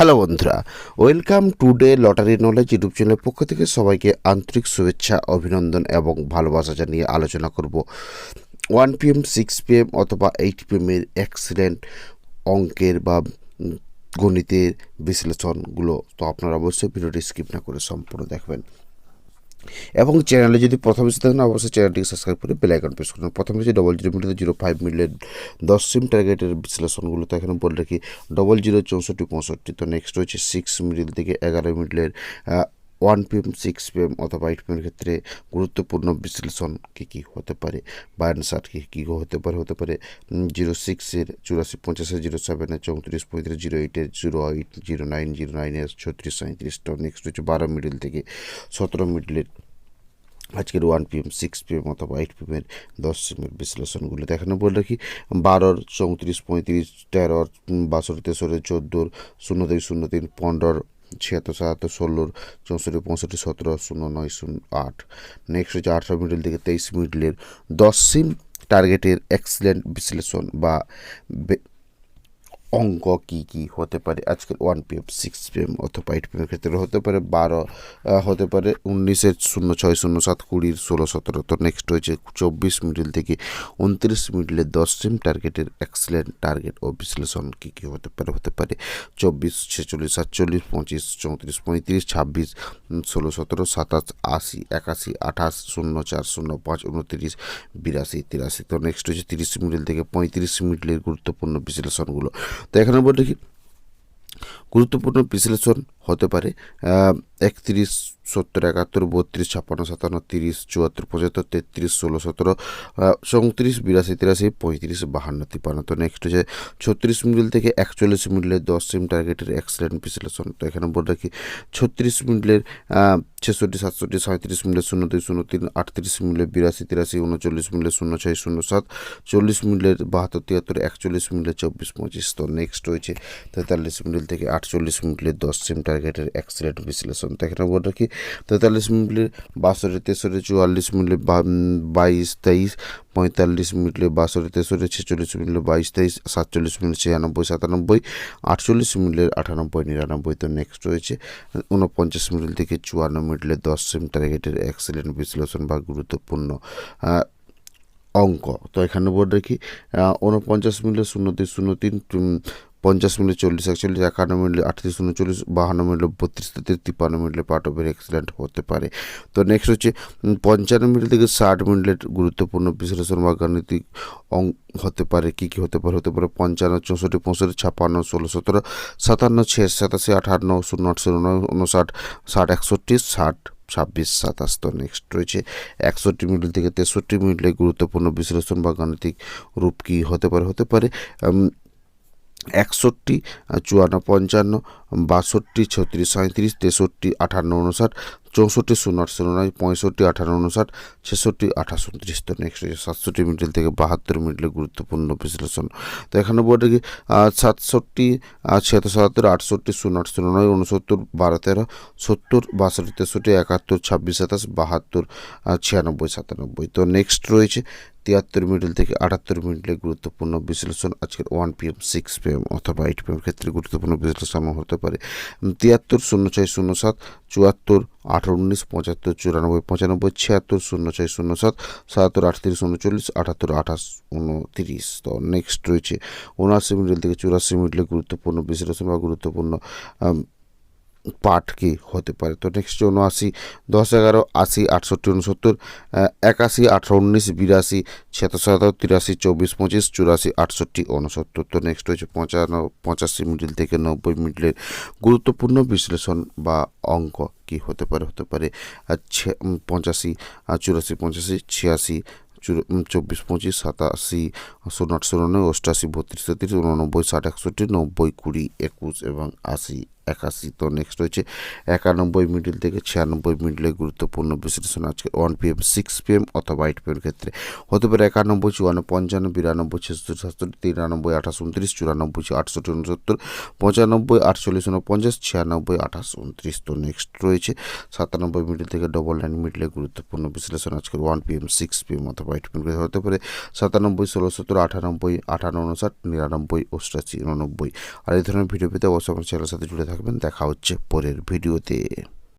Hello বন্ধুরা, welcome to Dear lottery knowledge YouTube চ্যানেলের পক্ষ থেকে সবাইকে আন্তরিক শুভেচ্ছা, অভিনন্দন এবং ভালোবাসা জানিয়ে আলোচনা করব one P M six P M অথবা এইট পি এমের অ্যাক্সিডেন্ট অঙ্কের বা গণিতের বিশ্লেষণগুলো। তো আপনারা অবশ্যই ভিডিওটি স্কিপ না করে সম্পূর্ণ দেখবেন। এবং চ্যানেলে যদি প্রথম এসে থাকেন, অবশ্যই চ্যানেলটিকে সাবস্ক্রাইব করে বেল আইকন প্রেস করুন প্রথমে যে double zero metre zero five million দশ সিম টার্গেটের বিশ্লেষণগুলো তো এখানে বলে রাখি ডবল জিরো চৌষট্টি পঁয়ষট্টি। তো নেক্সট হচ্ছে সিক্স মিডিল থেকে এগারো মিডলের ওয়ান পিএম সিক্স পিএম অথবা এইট পিএমের ক্ষেত্রে গুরুত্বপূর্ণ বিশ্লেষণ কী কী হতে পারে, বা অ্যান্সার কী কী হতে পারে হতে পারে জিরো সিক্সের চুরাশি পঞ্চাশের জিরো সেভেনের চৌত্রিশ, পঁয়ত্রিশ জিরো এইটের zero eight zero nine zero নাইনের ছত্রিশ সাঁত্রিশ তো নেক্সট হচ্ছে বারো মিডিল থেকে সতেরো মিডলের আজকের ওয়ান পিএম সিক্স পিএম অথবা এইট পিএমের দশ সিমের বিশ্লেষণগুলো দেখানো। বলে রাখি, বারোর চৌত্রিশ, পঁয়ত্রিশ, তেরোর বাষট্টি, তেষট্টি, চোদ্দোর শূন্য দুই শূন্য তিন পনেরোর ছিয়াত্তর, সাতাত্তর, ষোলোর চৌষট্টি, পঁয়ষট্টি, সতেরো, শূন্য, নয়, শূন্য, আট। নেক্সট হচ্ছে আঠারো মিডল থেকে তেইশ মিডলের দশ সিম টার্গেটের এক্সিলেন্ট বিশ্লেষণ বে- অঙ্ক কী কী হতে পারে? আজকের one P PM six PM অথবা এইট পিএমের ক্ষেত্রে হতে পারে বারো হতে পারে উনিশের শূন্য, ছয়, শূন্য, সাত, কুড়ির ষোলো, সতেরো। তো নেক্সট হয়েছে চব্বিশ মিডিল থেকে উনত্রিশ মিডিলের দশ সিম টার্গেটের এক্সেলেন্ট টার্গেট ও বিশ্লেষণ কী কী হতে পারে? হতে পারে চব্বিশ, ছেচল্লিশ, সাতচল্লিশ, পঁচিশ, চৌত্রিশ, পঁয়ত্রিশ, ছাব্বিশ ষোলো, সতেরো, সাতাশ, আশি, একাশি, আঠাশ, শূন্য, চার, শূন্য, পাঁচ, উনত্রিশ, বিরাশি, তিরাশি। তো নেক্সট হচ্ছে তিরিশ মিডিল থেকে পঁয়ত্রিশ মিডিলের গুরুত্বপূর্ণ বিশ্লেষণগুলো। তো এখানে বলতে কি গুরুত্বপূর্ণ বিশ্লেষণ হতে পারে। একত্রিশ, সত্তর, একাত্তর, বত্রিশ, ছাপ্পান্ন, সাতান্ন, তিরিশ, চুয়াত্তর, পঁচাত্তর, তেত্রিশ, ষোলো, সতেরো চৌত্রিশ বিরাশি, তিরাশি, পঁয়ত্রিশ, বাহান্ন, তিপ্পান্ন। তো নেক্সট হচ্ছে ছত্রিশ মিডল থেকে একচল্লিশ মিডলের দশ সিম টার্গেটের এক্সিলেন্ট বিশ্লেষণ। তো এখানে বলে রাখি, ছত্রিশ মিডলের ছেষট্টি, সাতষট্টি সাঁত্রিশ মিডলের শূন্য দুই, শূন্য তিন, আটত্রিশ মিডলের বিরাশি, তিরাশি, উনচল্লিশ মিডলের শূন্য ছয়, শূন্য সাত, চল্লিশ মিডলের বাহাত্তর, তিয়াত্তর, একচল্লিশ মিডলের চব্বিশ, পঁচিশ। তো নেক্সট হয়েছে তেতাল্লিশ মিডল থেকে আটচল্লিশ মিডলের দশ সিম টার্গেটের এক্সিলেন্ট বিশ্লেষণ। তো এখানে বলে রাখি তেতাল্লিশ মিডলের বাষট্টি, তেষট্টি, চুয়াল্লিশ মিডলের বাইশ, তেইশ, পঁয়তাল্লিশ মিডলে বাষট্টি, তেষট্টি, ছেচল্লিশ মিডলে বাইশ, তেইশ, সাতচল্লিশ মিডলে ছিয়ানব্বই, সাতানব্বই, আটচল্লিশ মিডলের আটানব্বই, নিরানব্বই। তো নেক্সট রয়েছে উনপঞ্চাশ মিডল থেকে চুয়ান্ন মিডলে দশ সিম টার্গেটের এক্সেলেন্ট বিশ্লেষণ বা গুরুত্বপূর্ণ অঙ্ক। তো এখানে বোর্ড রাখি উনপঞ্চাশ মিনিটে শূন্য তিন শূন্য তিন পঞ্চাশ মিনিট, চল্লিশ, একচল্লিশ, একান্ন মিনিটে আটত্রিশ, উনচল্লিশ, বাহান্ন মিনিটে বত্রিশ তেত্রিশ তিপ্পান্ন মিনিটে পার্ট অফ এক্সিলেন্ট হতে পারে। তো নেক্সট হচ্ছে পঞ্চান্ন মিনিট থেকে ষাট মিনিটের গুরুত্বপূর্ণ বিশ্লেষণ বা গাণিতিক অঙ্ক হতে পারে, কী কী হতে পারে? হতে পারে পঞ্চান্ন, চৌষট্টি, পঁয়ষট্টি, ছাপ্পান্ন, ষোলো, সতেরো, সাতান্ন, ছিয়াশি, সাতাশি, আঠান্ন, শূন্য, আট, শূন্য, নয় উনষাট ষাট, একষট্টি, ষাট, ছাব্বিশ, সাতাশ। তো নেক্সট রয়েছে, একষট্টি মিনিট থেকে তেষট্টি মিনিটে গুরুত্বপূর্ণ বিশ্লেষণ বা গাণিতিক রূপ কী হতে পারে? হতে পারে একষট্টি, চুয়ান্ন, পঞ্চান্ন, বাষট্টি, ছত্রিশ সাঁত্রিশ তেষট্টি, আঠান্ন, উনষাট, চৌষট্টি শূন্য আট শূন্য নয় পঁয়ষট্টি, আঠান্ন, উনষাট, ছেষট্টি, আঠাশ, উনত্রিশ। তো নেক্সট সাতষট্টি মিডল থেকে বাহাত্তর মিডলে গুরুত্বপূর্ণ বিশ্লেষণ। তো এখানে বলে কি সাতষট্টি ছিয়াত্তর, সাতাত্তর, আটষট্টি, শূন্য আট শূন্য নয় উনসত্তর, বারো, তেরো, সত্তর, বাষট্টি, তেষট্টি, একাত্তর, ছাব্বিশ, সাতাশ, বাহাত্তর ছিয়ানব্বই, সাতানব্বই। তো নেক্সট রয়েছে তিয়াত্তর মিডল থেকে আটাত্তর মিডলে গুরুত্বপূর্ণ বিশ্লেষণ আজকের ওয়ান পিএম সিক্স পিএম অথবা এইট পিএম ক্ষেত্রে গুরুত্বপূর্ণ বিশ্লেষণ হতে পারে। তিয়াত্তর, শূন্য ছয়, শূন্য সাত, চুয়াত্তর, আঠারো, উনিশ, পঁচাত্তর, চুরানব্বই, পঁচানব্বই, ছিয়াত্তর, শূন্য ছয়, শূন্য সাত, সাতাত্তর, আটত্রিশ উনচল্লিশ আটাত্তর, আঠাশ, উনতিরিশ। তো নেক্সট রয়েছে উনআশি মিডল থেকে চুরাশি মিডলে গুরুত্বপূর্ণ বিশ্লেষণ বা গুরুত্বপূর্ণ পাঠ কি হতে পারে? তো নেক্সট উনআশি, দশ এগারো, আশি, আটষট্টি, উনসত্তর একাশি, আঠারো, উনিশ, বিরাশি সাতাত্তর, তিরাশি, চব্বিশ, পঁচিশ, চুরাশি, আটষট্টি, উনসত্তর। তো নেক্সট হচ্ছে পঁচান্ন পঁচাশি মিডিল থেকে নব্বই মিডিলের গুরুত্বপূর্ণ বিশ্লেষণ বা অঙ্ক কি হতে পারে? হতে পারে পঁচাশি চুরাশি, পঁচাশি, ছিয়াশি চব্বিশ, পঁচিশ, সাতাশি শূন্য আট শূন্য নয় অষ্টাশি, বত্রিশ, তেত্রিশ, উননব্বই, ষাট, একষট্টি, নব্বই, কুড়ি, একুশ এবং আশি একাশি তো নেক্সট রয়েছে একানব্বই মিডিল থেকে ছিয়ানব্বই মিডিলের গুরুত্বপূর্ণ বিশ্লেষণ। আজকে one P M six P M অথবা এইট পি এম ক্ষেত্রে। হতে পারে একানব্বই, চুয়ান্ন, পঞ্চান্ন, বিরানব্বই, ছেষট্টি, সাতষট্টি, তিরানব্বই, আঠাশ, উনত্রিশ, চুরানব্বই, আটষট্টি, উনসত্তর, পঁচানব্বই, আটচল্লিশ উনপঞ্চাশ ছিয়ানব্বই, আঠাশ, উনত্রিশ। তো নেক্সট রয়েছে সাতানব্বই মিডিল থেকে ডবল নাইন মিডিলে গুরুত্বপূর্ণ বিশ্লেষণ। আজকের one P M six P M অথবা এইট পি এম হতে পারে সাতানব্বই, ষোলো, সত্তর আটানব্বই আটান্ন উনষাট নিরানব্বই, অষ্টাশি, উননব্বই। আর এই ধরনের ভিডিও পেতে অবশ্যই আমার চ্যানেলের সাথে জুড়ে থাকবেন। দেখা হচ্ছে পরের ভিডিওতে।